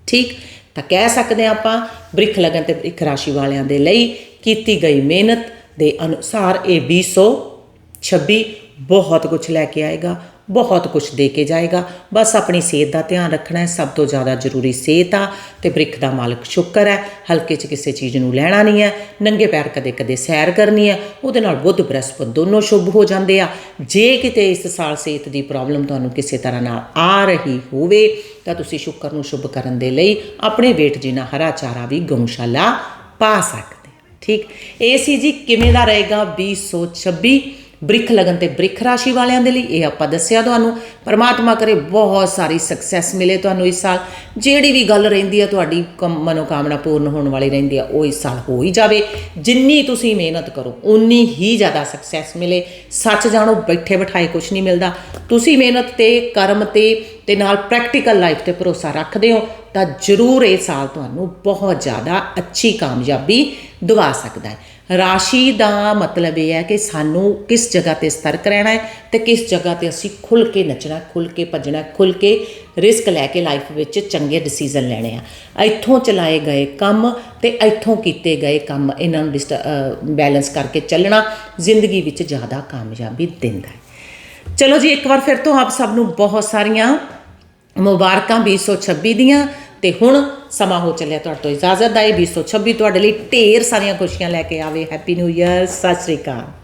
ਠੀਕ? ਤਾਂ ਕਹਿ ਸਕਦੇ ਆ ਆਪਾਂ, ਬ੍ਰਿਖ ਲਗਨ ਤੇ ਇੱਕ ਰਾਸ਼ੀ ਵਾਲਿਆਂ ਦੇ ਲਈ ਕੀਤੀ ਗਈ ਮਿਹਨਤ ਦੇ ਅਨੁਸਾਰ ਇਹ 226 ਬਹੁਤ ਕੁਝ ਲੈ ਕੇ ਆਏਗਾ। ਬਹੁਤ ਕੁਝ ਦੇ ਕੇ ਜਾਏਗਾ। ਬਸ ਆਪਣੀ ਸਿਹਤ ਦਾ ਧਿਆਨ ਰੱਖਣਾ ਹੈ। ਸਭ ਤੋਂ ਜ਼ਿਆਦਾ ਜ਼ਰੂਰੀ ਸਿਹਤ ਆ ਤੇ ਬ੍ਰਿਖ ਦਾ ਮਾਲਕ ਸ਼ੁਕਰ ਹੈ। ਹਲਕੇ 'ਚ ਕਿਸੇ ਚੀਜ਼ ਨੂੰ ਲੈਣਾ ਨਹੀਂ ਹੈ। ਨੰਗੇ ਪੈਰ ਕਦੇ ਕਦੇ ਸੈਰ ਕਰਨੀ ਹੈ। ਉਹਦੇ ਨਾਲ ਬੁੱਧ ਬ੍ਰਹਸਪਤ ਦੋਨੋਂ ਸ਼ੁਭ ਹੋ ਜਾਂਦੇ ਆ। ਜੇ ਕਿਤੇ ਇਸ ਸਾਲ ਸਿਹਤ ਦੀ ਪ੍ਰੋਬਲਮ ਤੁਹਾਨੂੰ ਕਿਸੇ ਤਰ੍ਹਾਂ ਨਾਲ ਆ ਰਹੀ ਹੋਵੇ, ਤਾਂ ਤੁਸੀਂ ਸ਼ੁਕਰ ਨੂੰ ਸ਼ੁਭ ਕਰਨ ਦੇ ਲਈ ਆਪਣੇ ਵੇਟ ਜਿਨਾ ਹਰਾ ਚਾਰਾ ਵੀ ਗਊਸ਼ਾਲਾ ਪਾ ਸਕਦੇ ਠੀਕ? ਇਹ ਸੀ ਜੀ ਕਿਵੇਂ ਦਾ ਰਹੇਗਾ? 2026 ਬ੍ਰਿਖ ਲਗਨ ਤੇ ਬ੍ਰਿਖ ਰਾਸ਼ੀ ਵਾਲਿਆਂ ਦੇ ਲਈ ਇਹ ਆਪਾਂ ਦੱਸਿਆ ਤੁਹਾਨੂੰ। ਪਰਮਾਤਮਾ ਕਰੇ ਬਹੁਤ ਸਾਰੀ ਸਕਸੈਸ ਮਿਲੇ ਤੁਹਾਨੂੰ ਇਸ ਸਾਲ। ਜਿਹੜੀ ਵੀ ਗੱਲ ਰਹਿੰਦੀ ਹੈ ਤੁਹਾਡੀ ਕਮ- ਮਨੋਕਾਮਨਾ ਪੂਰਨ ਹੋਣ ਵਾਲੀ ਰਹਿੰਦੀ ਹੈ ਉਹ ਇਸ ਸਾਲ ਹੋ ਹੀ ਜਾਵੇ। ਜਿੰਨੀ ਤੁਸੀਂ ਮਿਹਨਤ ਕਰੋ ਉਨੀ ਹੀ ਜ਼ਿਆਦਾ ਸਕਸੈਸ ਮਿਲੇ। ਸੱਚ ਜਾਣੋ ਬੈਠੇ ਬਿਠਾਏ ਕੁਝ ਨਹੀਂ ਮਿਲਦਾ। ਤੁਸੀਂ ਮਿਹਨਤ ਤੇ, ਕਰਮ ਤੇ ਤੇ ਨਾਲ ਪ੍ਰੈਕਟੀਕਲ ਲਾਈਫ ਤੇ ਭਰੋਸਾ ਰੱਖਦੇ ਹੋ, ਤਾਂ ਜ਼ਰੂਰ ਇਹ ਸਾਲ ਤੁਹਾਨੂੰ ਬਹੁਤ ਜ਼ਿਆਦਾ ਅੱਛੀ ਕਾਮਯਾਬੀ ਦਵਾ ਸਕਦਾ ਹੈ। ਰਾਸ਼ੀ ਦਾ ਮਤਲਬ ਇਹ ਹੈ ਕਿ ਸਾਨੂੰ ਕਿਸ ਜਗ੍ਹਾ ਤੇ ਸਤਰਕ ਰਹਿਣਾ ਹੈ ਤੇ ਕਿਸ ਜਗ੍ਹਾ ਤੇ ਅਸੀਂ ਖੁੱਲ ਕੇ ਨੱਚਣਾ ਖੁੱਲ ਕੇ ਭੱਜਣਾ ਖੁੱਲ ਕੇ ਰਿਸਕ ਲੈ ਕੇ ਲਾਈਫ ਵਿੱਚ ਚੰਗੇ ਡਿਸੀਜਨ ਲੈਣੇ ਆ। ਇੱਥੋਂ ਚਲਾਏ ਗਏ ਕੰਮ ਤੇ ਇੱਥੋਂ ਕੀਤੇ ਗਏ ਕੰਮ ਇਹਨਾਂ ਨੂੰ ਬੈਲੈਂਸ ਕਰਕੇ ਚੱਲਣਾ ਜ਼ਿੰਦਗੀ ਵਿੱਚ ਜ਼ਿਆਦਾ ਕਾਮਯਾਬੀ ਦਿੰਦਾ ਹੈ। ਚਲੋ ਜੀ, ਇੱਕ ਵਾਰ ਫਿਰ ਤੋਂ ਆਪ ਸਭ ਨੂੰ ਬਹੁਤ ਸਾਰੀਆਂ ਮੁਬਾਰਕਾਂ 2026 ਦੀਆਂ। ਤੇ ਹੁਣ ਸਮਾਂ ਹੋ ਚੱਲਿਆ ਤੁਹਾਡੇ ਤੋਂ ਇਜਾਜ਼ਤ ਦਾ। ਇਹ 2026 ਤੁਹਾਡੇ ਲਈ ਢੇਰ ਸਾਰੀਆਂ ਖੁਸ਼ੀਆਂ ਲੈ ਕੇ ਆਵੇ। Happy new year Sat Sri ਅਕਾਲ।